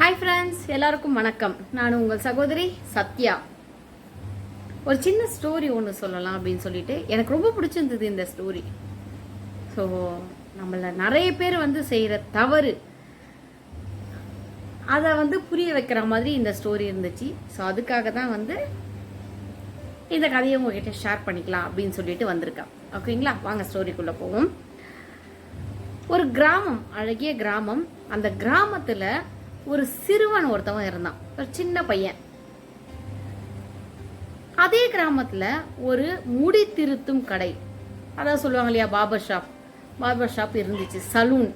Hi friends எல்லாருக்கும் வணக்கம். நான் உங்கள் சகோதரி சத்யா. ஒரு சின்ன ஸ்டோரி ஒன்று சொல்லலாம் அப்படின்னு சொல்லிட்டு எனக்கு ரொம்ப பிடிச்சிருந்தது இந்த ஸ்டோரி ஸோ நம்மள நிறைய பேர் வந்து செய்கிற தவறு அதை வந்து புரிய வைக்கிற மாதிரி இந்த ஸ்டோரி இருந்துச்சு. ஸோ அதுக்காக தான் வந்து இந்த கதையை உங்ககிட்ட ஷேர் பண்ணிக்கலாம் அப்படின்னு சொல்லிட்டு வந்திருக்கேன். ஓகேங்களா வாங்க ஸ்டோரிக்குள்ளே போவோம். ஒரு கிராமம் அழகிய கிராமம். அந்த கிராமத்தில் ஒரு சிறுவன் ஒருத்தவன் இருந்தான். ஒரு சின்ன பையன். அதே கிராமத்துல ஒரு முடி திருத்தும் கடை. அதான் சொல்லுவாங்க இல்லையா பார்பர் ஷாப் பார்பர் ஷாப் இருந்துச்சு சலூன்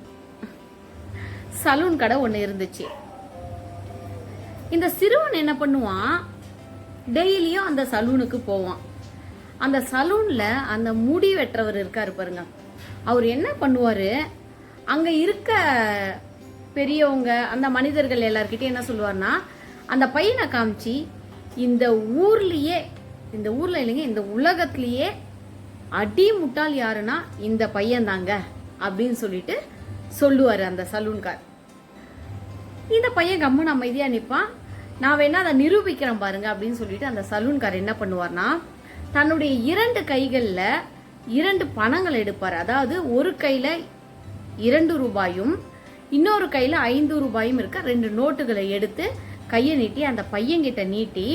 சலூன் கடை ஒன்று இருந்துச்சு. இந்த சிறுவன் என்ன பண்ணுவான்? டெய்லியும் அந்த சலூனுக்கு போவான். அந்த சலூன்ல அந்த முடி வெட்டுறவர் இருக்காரு பாருங்க. அவர் என்ன பண்ணுவாரு? அங்க இருக்க பெரியவங்க அந்த மனிதர்கள் எல்லார்கிட்டயும் என்ன சொல்லுவார்னா அந்த பையனை காமிச்சு இந்த ஊர்லேயே இந்த ஊரில் இல்லைங்க இந்த உலகத்திலேயே அடி முட்டால் யாருன்னா இந்த பையன் தாங்க அப்படின்னு சொல்லிட்டு சொல்லுவார் அந்த சலூன்கார். இந்த பையன் கம்முன்னு அமைதியாக நிற்பான் நான் வேணா அதை நிரூபிக்கிறேன் பாருங்க அப்படின்னு சொல்லிட்டு அந்த சலூன்கார் என்ன பண்ணுவார்னா தன்னுடைய இரண்டு கைகளில் இரண்டு பணங்கள் எடுப்பார். அதாவது ஒரு கையில் இரண்டு ரூபாயும் இன்னொரு கையில் ஐந்து ரூபாயும் இருக்க. ரெண்டு நோட்டுகளை எடுத்து கையை நீட்டி அந்த பையன்கிட்ட நீட்டி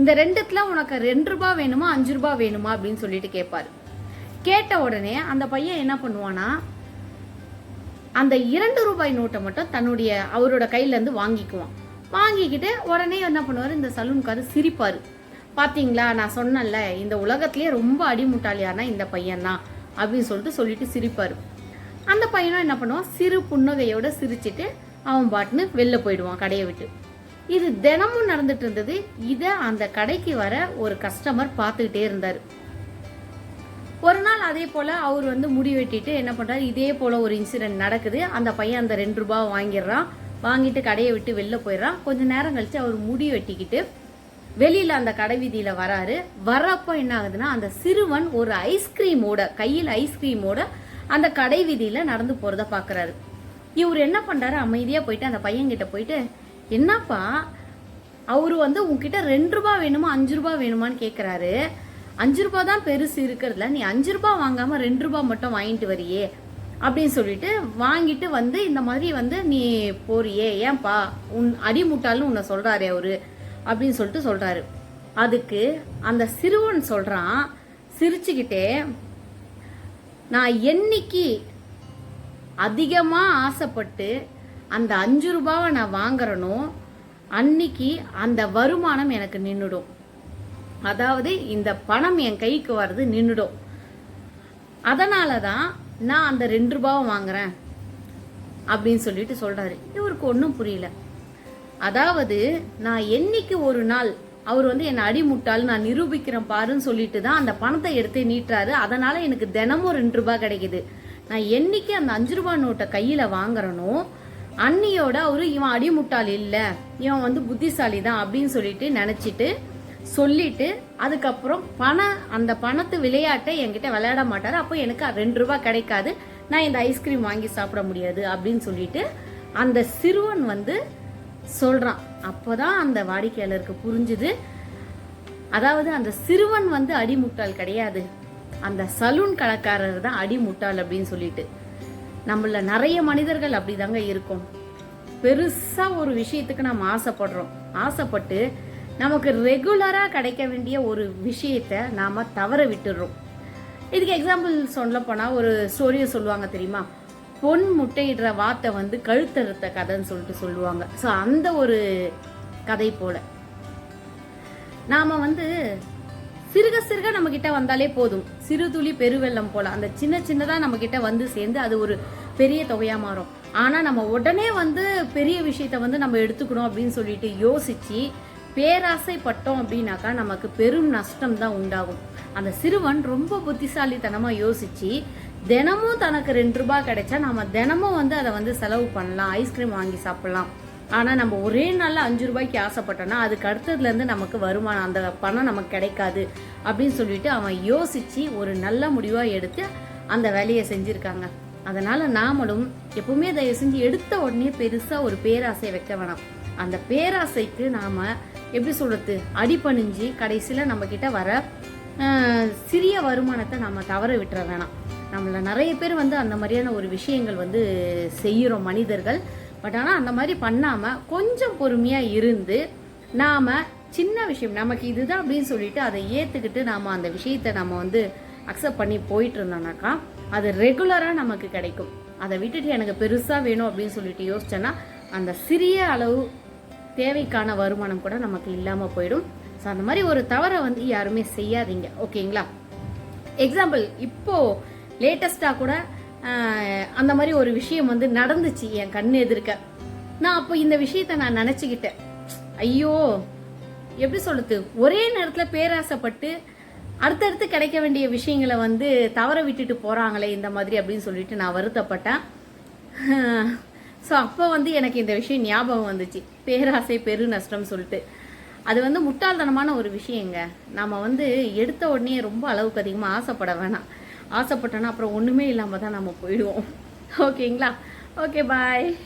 இந்த ரெண்டுத்துல உனக்கு ரெண்டு ரூபாய் வேணுமா அஞ்சு ரூபாய் வேணுமா அப்படின்னு சொல்லிட்டு கேட்பாரு கேட்ட உடனே அந்த பையன் என்ன பண்ணுவானா அந்த இரண்டு ரூபாய் நோட்டை மட்டும் தன்னுடைய அவரோட கையிலேருந்து வாங்கிக்குவான். வாங்கிக்கிட்டு உடனே என்ன பண்ணுவார் இந்த சலூன்காரு சிரிப்பார். பார்த்தீங்களா நான் சொன்னேன்ல இந்த உலகத்திலே ரொம்ப அடிமுட்டாளியானா இந்த பையன் தான் அப்படின்னு சொல்லிட்டு சொல்லிட்டு சிரிப்பார். அந்த பையனும் என்ன பண்ணுவான்? சிறு புன்னகையோட சிரிச்சிட்டு அவன் பாட்டுன்னு வெளில போயிடுவான் கடையை விட்டு. இது தினமும் நடந்துட்டு இருந்தது. இதை அந்த கடைக்கு வர ஒரு கஸ்டமர் பார்த்துக்கிட்டே இருந்தார். ஒரு நாள் அதே போல் அவர் வந்து முடி வெட்டிட்டு என்ன பண்ணுறாரு இதே போல் ஒரு இன்சிடென்ட் நடக்குது. அந்த பையன் அந்த ரெண்டு ரூபா வாங்கிடுறான். வாங்கிட்டு கடையை விட்டு வெளில போயிடுறான். கொஞ்ச நேரம் கழித்து அவர் முடி வெட்டிக்கிட்டு வெளியில் அந்த கடை வீதியில் வராரு. வர்றப்போ என்ன ஆகுதுன்னா அந்த சிறுவன் ஒரு ஐஸ்கிரீமோட கையில் ஐஸ்கிரீமோட அந்த கடை வீதியில நடந்து போறத பாக்குறாரு. இவர் என்ன பண்றாரு? அமைதியா போயிட்டு அந்த பையன்கிட்ட போயிட்டு என்னப்பா அவரு வந்து உங்ககிட்ட ரெண்டு ரூபா வேணுமா அஞ்சு ரூபாய் வேணுமான்னு கேட்குறாரு அஞ்சு ரூபா தான் பெருசு இருக்கிறதுல நீ அஞ்சு ரூபாய் வாங்காம ரெண்டு ரூபாய் மட்டும் வாங்கிட்டு வரியே அப்படின்னு சொல்லிட்டு வாங்கிட்டு வந்து இந்த மாதிரி வந்து நீ போறியே ஏன்பா உன் அடிமுட்டாள்னு உன்னை சொல்றாரு அவரு அப்படின்னு சொல்லிட்டு சொல்றாரு. அதுக்கு அந்த சிறுவன் சொல்றான் சிரிச்சுக்கிட்டே நான் என்னைக்கு அதிகமாக ஆசைப்பட்டு அந்த அஞ்சு ரூபாவை நான் வாங்குறனோ அன்னைக்கு அந்த வருமானம் எனக்கு நின்றுடும் அதாவது இந்த பணம் என் கைக்கு வர்றது நின்றுடும் அதனால தான் நான் அந்த ரெண்டு ரூபாவை வாங்குறேன் அப்படின்னு சொல்லிட்டு சொல்றாரு. இவருக்கு ஒன்றும் புரியல. அதாவது நான் என்னைக்கு ஒரு நாள் அவர் வந்து என்னை அடிமுட்டால் நான் நிரூபிக்கிறேன் பாருன்னு சொல்லிட்டு தான் அந்த பணத்தை எடுத்து நீட்டுறாரு. அதனால எனக்கு தினமும் ரெண்டு ரூபாய் கிடைக்குது. நான் என்னைக்கு அந்த அஞ்சு ரூபாய் நோட்டை கையில் வாங்குறனோ அன்னியோட அவரு இவன் அடிமுட்டாள் இல்லை இவன் வந்து புத்திசாலி தான் அப்படின்னு சொல்லிட்டு நினைச்சிட்டு சொல்லிட்டு அதுக்கப்புறம் பணம் அந்த பணத்து விளையாட்டை என்கிட்ட விளையாட மாட்டார். அப்போ எனக்கு ரெண்டு ரூபாய் கிடைக்காது. நான் இந்த ஐஸ்கிரீம் வாங்கி சாப்பிட முடியாது அப்படின்னு சொல்லிட்டு அந்த சிறுவன் வந்து சொல்கிறான் அப்போ தான் அந்த வாடிக்கையாளருக்கு புரிஞ்சுது. அதாவது அந்த சிறுவன் வந்து அடிமுட்டாள் கிடையாது. அந்த சலூன் கடைக்காரர் தான் அடிமுட்டாள் அப்படின்னு சொல்லிட்டு. நம்மள நிறைய மனிதர்கள் அப்படிதாங்க இருக்கும். பெருசாக ஒரு விஷயத்துக்கு நம்ம ஆசைப்படுறோம். ஆசைப்பட்டு நமக்கு ரெகுலராக கிடைக்க வேண்டிய ஒரு விஷயத்தை நாம் தவற விட்டுடுறோம். இதுக்கு எக்ஸாம்பிள் சொல்ல போனால் ஒரு ஸ்டோரியை சொல்லுவாங்க தெரியுமா? பொன் முட்டையிடுற வார்த்தை வந்து கழுத்தறுத்த கதைன்னு சொல்லிட்டு சொல்லுவாங்க. ஸோ அந்த ஒரு கதை போல. நாம வந்து சிறுக சிறுக நம்ம கிட்ட வந்தாலே போதும். சிறு துளி பெருவெள்ளம் போல. அந்த சின்ன சின்னதா நம்ம கிட்ட வந்து சேர்ந்து அது ஒரு பெரிய தொகையா மாறும். ஆனா நம்ம உடனே வந்து பெரிய விஷயத்த வந்து நம்ம எடுத்துக்கணும் அப்படின்னு சொல்லிட்டு யோசிச்சு பேராசைப்பட்டோம் அப்படின்னாக்கா நமக்கு பெரும் நஷ்டம் தான் உண்டாகும். அந்த சிறுவன் ரொம்ப புத்திசாலித்தனமா யோசிச்சு தினமும் தனக்கு ரெண்டு ரூபாய் கிடைச்சா நம்ம தினமும் வந்து அதை வந்து செலவு பண்ணலாம் ஐஸ்கிரீம் வாங்கி சாப்பிடலாம். ஆனால் நம்ம ஒரே நாளில் அஞ்சு ரூபாய்க்கு ஆசைப்பட்டோம்னா அதுக்கு அடுத்ததுலேருந்து நமக்கு வருமானம் அந்த பணம் நமக்கு கிடைக்காது அப்படின்னு சொல்லிட்டு அவன் யோசித்து ஒரு நல்ல முடிவாக எடுத்து அந்த வேலையை செஞ்சுருக்காங்க. அதனால் நாமளும் எப்பவுமே தயவு செஞ்சு எடுத்த உடனே பெருசாக ஒரு பேராசை வைக்க வேணாம். அந்த பேராசைக்கு நாம் எப்படி சொல்கிறது அடிபணிஞ்சு கடைசியில் நம்மக்கிட்ட வர சிறிய வருமானத்தை நம்ம தவற விட்டுற வேணாம். நம்மள நிறைய பேர் வந்து அந்த மாதிரியான ஒரு விஷயங்கள் வந்து செய்கிறோம் மனிதர்கள். பட் ஆனால் அந்த மாதிரி பண்ணாமல் கொஞ்சம் பொறுமையாக இருந்து நாம் சின்ன விஷயம் நமக்கு இதுதான் அப்படின்னு சொல்லிட்டு அதை ஏற்றுக்கிட்டு நாம் அந்த விஷயத்தை நம்ம வந்து அக்செப்ட் பண்ணி போயிட்டு இருந்தோம்னாக்கா அது ரெகுலராக நமக்கு கிடைக்கும். அதை விட்டுட்டு எனக்கு பெருசாக வேணும் அப்படின்னு சொல்லிட்டு யோசிச்சேன்னா அந்த சிறிய அளவு தேவைக்கான வருமானம் கூட நமக்கு இல்லாமல் போயிடும். ஸோ அந்த மாதிரி ஒரு தவறை வந்து யாருமே செய்யாதீங்க. ஓகேங்களா எக்ஸாம்பிள் இப்போது லேட்டஸ்ட்டாக கூட அந்த மாதிரி ஒரு விஷயம் வந்து நடந்துச்சு என் கண்ணு எதிர்க்க. நான் அப்போ இந்த விஷயத்த நான் நினச்சிக்கிட்டேன். ஐயோ எப்படி சொல்லுது ஒரே நேரத்தில் பேராசைப்பட்டு அடுத்தடுத்து கிடைக்க வேண்டிய விஷயங்களை வந்து தவற விட்டுட்டு போகிறாங்களே இந்த மாதிரி அப்படின்னு சொல்லிட்டு நான் வருத்தப்பட்டேன். ஸோ அப்போ வந்து எனக்கு இந்த விஷயம் ஞாபகம் வந்துச்சு. பேராசை பெரு நஷ்டம் சொல்லிட்டு. அது வந்து முட்டாள்தனமான ஒரு விஷயங்க. நம்ம வந்து எடுத்த உடனே ரொம்ப அளவுக்கு அதிகமாக ஆசைப்பட வேணாம். ஆசைப்பட்டோன்னா அப்புறம் ஒன்றுமே இல்லாமல் தான் நம்ம போயிடுவோம். ஓகேங்களா? Okay bye